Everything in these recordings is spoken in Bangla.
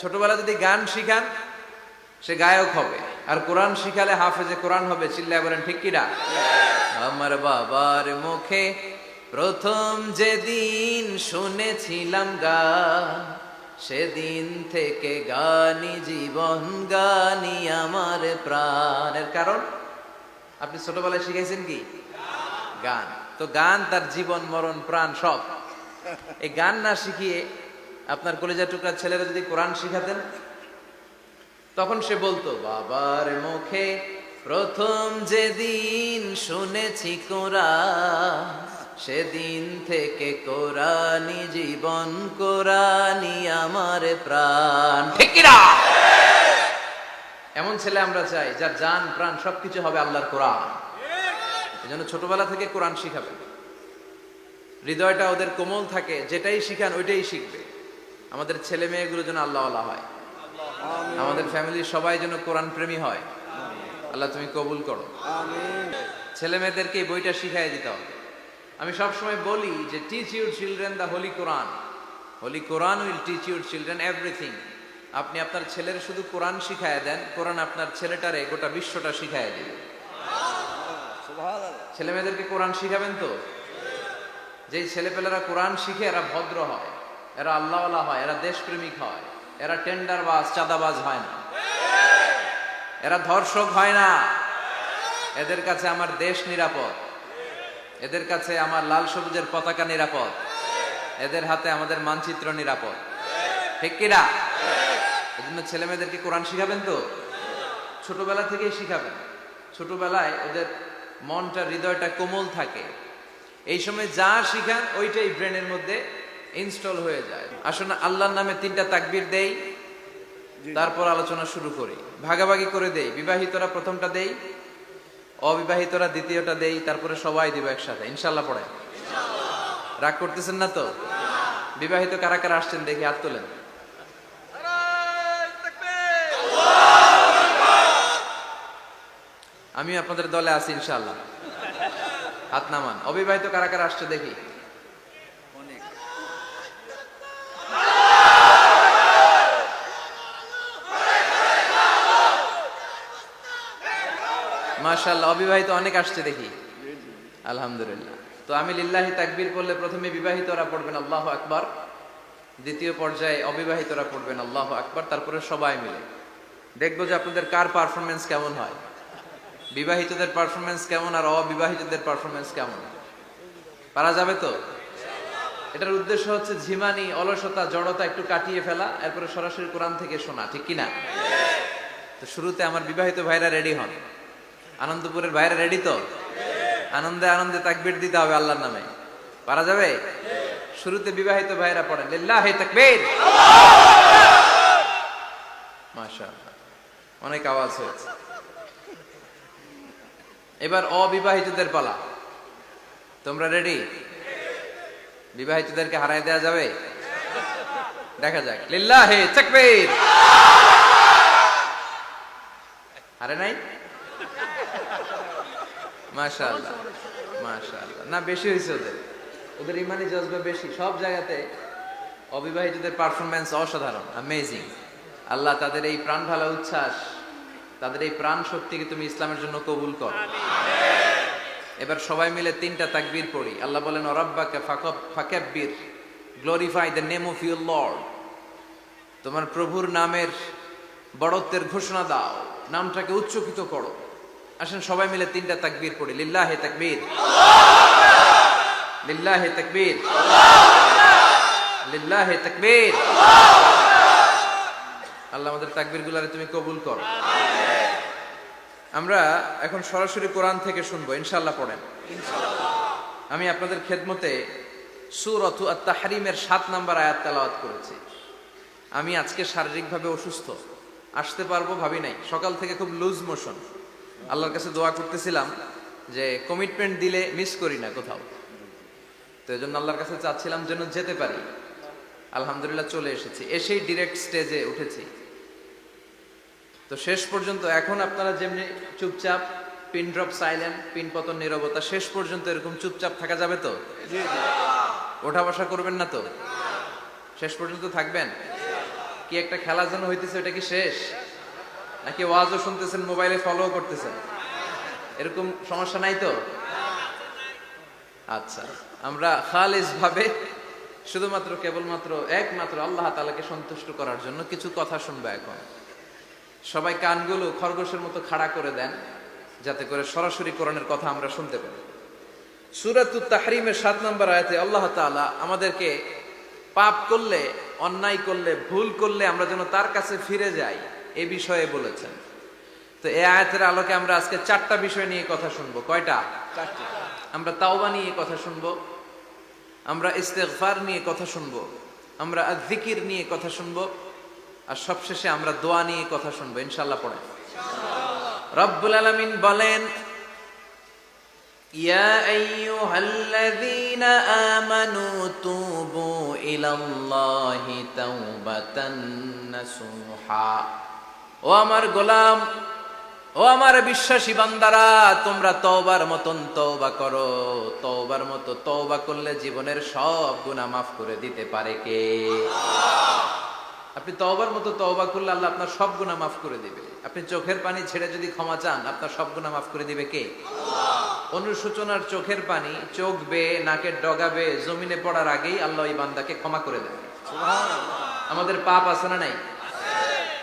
ছোটবেলা যদি গান শিখান, সে গায়ক হবে। আর কোরআন শিখালে হাফেজে কোরআন হবে, চিল্লায় বলেন, ঠিক কিনা? আমার বাবার মুখে প্রথম যেদিন শুনেছিলাম গান সেদিন থেকে গানি জীবন, গানি আমার প্রাণের কারণ। আপনি ছোটবেলায় শিখাইছেন কি? গান। তো গান, তার জীবন, মরণ, প্রাণ, সব। এই গান না শিখিয়ে আপনার কলেজা টুকরা ছেলেরা যদি কোরআন শিখাতেন, তখন সে বলতো, বাবার মুখে প্রথম যেদিন শুনেছি কোরআন, সেদিন থেকে কোরআনি জীবন কোরআনি আমার প্রাণ। ঠিক কিনা? এমন ছেলে আমরা চাই, যার জান, প্রাণ সবকিছু হবে আল্লাহর কোরআন। এই জন্য ছোটবেলা থেকে কোরআন শিখাবে হৃদয়টা ওদের কোমল থাকে, যেটাই শিখান ওইটাই শিখবে। আমাদের ছেলে মেয়েগুলো যেন আল্লাহওয়ালা হয়। আমাদের ফ্যামিলির সবাই যেন কোরআন প্রেমী হয়। আল্লাহ তুমি কবুল করো। ছেলে মেয়েদেরকে এই বইটা শিখাই দিতে হবে। আমি সবসময় বলি যে teach your children the holy Quran holy Quran will teach your children everything আপনি আপনার ছেলের শুধু কোরআন শিখায় দেন, কোরআন আপনার ছেলেটারে গোটা বিশ্বটা শিখায় দিবে। ছেলে মেয়েদেরকে কোরআন শিখাবেন তো? যেই ছেলেপেলেরা কোরআন শিখে এরা ভদ্র হয়। এরা আল্লাহওয়ালা হয়, এরা দেশপ্রেমিক হয়, এরা টেন্ডারবাজ, চাঁদাবাজ হয় না। এরা ধর্ষক হয় না। এদের কাছে আমার দেশ নিরাপদ। এদের কাছে আমার লাল সবুজের পতাকা নিরাপদ। এদের হাতে আমাদের মানচিত্র নিরাপদ। ঠিক কিনা এজন্য ছেলে মেয়েদেরকে কোরআন শিখাবেন তো? ছোটবেলা থেকেই শিখাবেন। ছোটবেলায় ওদের মনটা, হৃদয়টা কোমল থাকে। এই সময় যা শিখান, ওইটাই ব্রেনের মধ্যে ইনস্টল হয়ে যায়। আসলে আল্লাহর নামে তিনটা তাকবির দেই তারপর আলোচনা শুরু করি। ভাগাভাগি করে দেই বিবাহিতরা প্রথমটা দেই অবিবাহিতরা দ্বিতীয়টা দেই তারপরে সবাই দিব একসাথে। ইনশাল্লাহ পড়ে রাগ করতেছেন না তো? বিবাহিত কারা কারা আসছেন দেখি হাত তোলেন। আমি আপনাদের দলে আছি ইনশাল্লাহ। হাত নামান। অবিবাহিত কারা কারা আসছে দেখি। মাশাল্লাহ অবিবাহিত অনেক আসছে দেখি। আলহামদুলিল্লাহ। তো আমি লিল্লাহি তাকবির করলে প্রথমে বিবাহিতরা পড়বেন, আল্লাহ আকবার। দ্বিতীয় পর্যায়ে অবিবাহিতরা পড়বেন, আল্লাহ আকবার। তারপরে সবাই মিলে। দেখব যে আপনাদের কার পারফরমেন্স কেমন হয়। বিবাহিতদের পারফরমেন্স কেমন আর অবিবাহিতদের পারফরমেন্স কেমন? পারা যাবে তো? এটার উদ্দেশ্য হচ্ছে ঝিমানি, অলসতা, জড়তা একটু কাটিয়ে ফেলা, এরপরে সরাসরি কোরআন থেকে শোনা, ঠিক কিনা? তো শুরুতে আমার বিবাহিত ভাইরা রেডি হন। আনন্দপুরের ভাইরা রেডি তো? আনন্দে আনন্দে তাকবির দিতে হবে আল্লাহর নামে। পারা যাবে? শুরুতে বিবাহিত ভাইরা পড়েন। লিল্লাহি তাকবীর। মাশাআল্লাহ। অনেক আওয়াজ হয়েছে। এবার অবিবাহিতদের পালা। তোমরা রেডি বিবাহিতদেরকে হারাই দেওয়া যাবে? দেখা যাক। লিল্লাহি তাকবীর। হারে নাই? মাশাআল্লাহ মাশাআল্লাহ। না, বেশি হয়েছে ওদের। ওদের ইমানি জজবা বেশি। সব জায়গাতে অবিবাহিতদের পারফরমেন্স অসাধারণ অ্যামেজিং আল্লাহ তাদের এই প্রাণ ঢালা উচ্ছ্বাস, তাদের এই প্রাণ শক্তিকে তুমি ইসলামের জন্য কবুল কর। এবার সবাই মিলে তিনটা তাকবীর পড়ি। আল্লাহ বলেন, অরাব্বাকে ফাকাব্বির glorify the name of your lord তোমার প্রভুর নামের বড়ত্বের ঘোষণা দাও। নামটাকে উচ্চকিত করো। আসেন সবাই মিলে তিনটা তাকবীর পড়ি। লিল্লাহে তাকবীর। লিল্লাহে তাকবীর। লিল্লাহে তাকবীর। আল্লাহ আমাদের তাকবীর গুলারে তুমি কবুল করো। আমরা এখন সরাসরি কোরআন থেকে শুনব ইনশাল্লাহ পড়েন। আমি আপনাদের খেদমতে আর তাহারিমের সাত নাম্বার আয়াত তেলাওয়াত করেছি। আমি আজকে শারীরিকভাবে অসুস্থ। আসতে পারব ভাবি নাই। সকাল থেকে খুব লুজ মোশন। আল্লাহর কাছে দোয়া করতেছিলাম যে কমিটমেন্ট দিলে মিস করি না কোথাও। তো এই জন্য আল্লাহর কাছে চাচ্ছিলাম যেন যেতে পারি। আলহামদুলিল্লাহ চলে এসেছি। এসেই ডিরেক্ট স্টেজে উঠেছি। তো শেষ পর্যন্ত এখন আপনারা যেমনি চুপচাপ পিন ড্রপ সাইলেন্ট পিন পতন নিরবতা, শেষ পর্যন্ত এরকম চুপচাপ থাকা যাবে তো? ওঠা বসা করবেন না তো? শেষ পর্যন্ত থাকবেন? কি একটা খেলা যেন হইতেছে এটা কি শেষ? নাকি ওয়াজও শুনতেছেন, মোবাইলে ফলো করতেছেন? এরকম সমস্যা নাই তো? আচ্ছা আমরা খালিস ভাবে শুধুমাত্র, কেবলমাত্র একমাত্র আল্লাহ তালাকে সন্তুষ্ট করার জন্য কিছু কথা শুনব এখন। সবাই কানগুলো খরগোশের মতো খাড়া করে দেন, যাতে করে সরাসরি কোরআনের কথা আমরা শুনতে পারি সুরাতুত তাহরিমের সাত নম্বর আয়াতে আল্লাহ তাআলা আমাদেরকে পাপ করলে, অন্যায় করলে, ভুল করলে আমরা যেন তার কাছে ফিরে যাই। এ বিষয়ে বলেছেন তো এই আয়াতের আলোকে আমরা আজকে চারটা বিষয় নিয়ে কথা শুনবো কয়টা আমরা তাওবা নিয়ে কথা শুনবো আমরা ইস্তেগফার নিয়ে কথা শুনবো আমরা জিকির নিয়ে কথা শুনবো আর সবশেষে আমরা দোয়া নিয়ে কথা শুনবো ইনশাল্লাহ পড়ে রব্বুল আলামিন বলেন يا أيها الذين آمنوا توبوا إلى الله توبة نصوحا ও আমার গোলাম ও আমার বিশ্বাসী বান্দারা তোমরা তওবার মতন তওবা করো। তওবার মতো তওবা করলে জীবনের সব গুনাহ মাফ করে দিতে পারে কে? আপনি তওবার মতো তওবা করলে আল্লাহ আপনার সব গুনাহ মাফ করে দিবে। আপনি চোখের পানি ছেড়ে যদি ক্ষমা চান আপনার সব গুনাহ মাফ করে দিবে কে? অনুশোচনার চোখের পানি চোখ বেয়ে নাকের ডগাবে জমিনে পড়ার আগেই আল্লাহ ওই বান্দাকে ক্ষমা করে দেন। আমাদের পাপ আছে না নাই?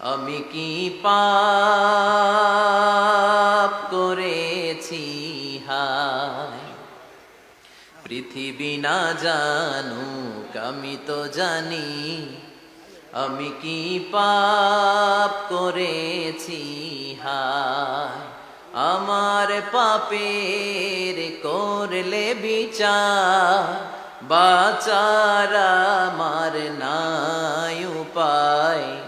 আমি কি পাপ করেছি? হায়। পৃথিবী না জানুক, আমি তো জানি। আমি কি পাপ করেছি? আমার পাপের করলে বিচার, বাচার আমার নাই উপায়।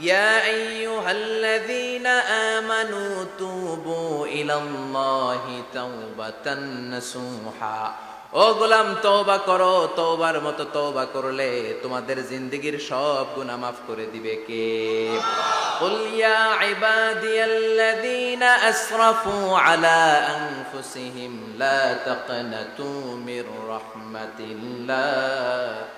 ইয়া আইয়ুহাল্লাযীনা আমানু তুবু ইলাল্লাহি তাওবাতান নাসুহা ও গোলাম তওবা করো তওবার মতো তওবা করলে তোমাদের জিন্দেগীর সব গুনাহ মাফ করে দিবে কে قل يا عبادي الذين أسرفوا على أنفسهم لا تقنطوا من رحمة الله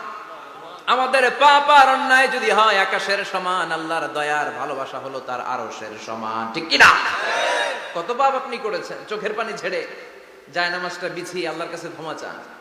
আমাদের পাপ আর অন্যায় যদি হয়, আকাশের সমান, আল্লাহর দয়ার ভালোবাসা হলো তার আরশের সমান। ঠিক কিনা? কত পাপ আপনি করেছেন? চোখের পানি ছেড়ে যায় নামাজটা বিছিয়ে আল্লাহর কাছে ক্ষমা চান।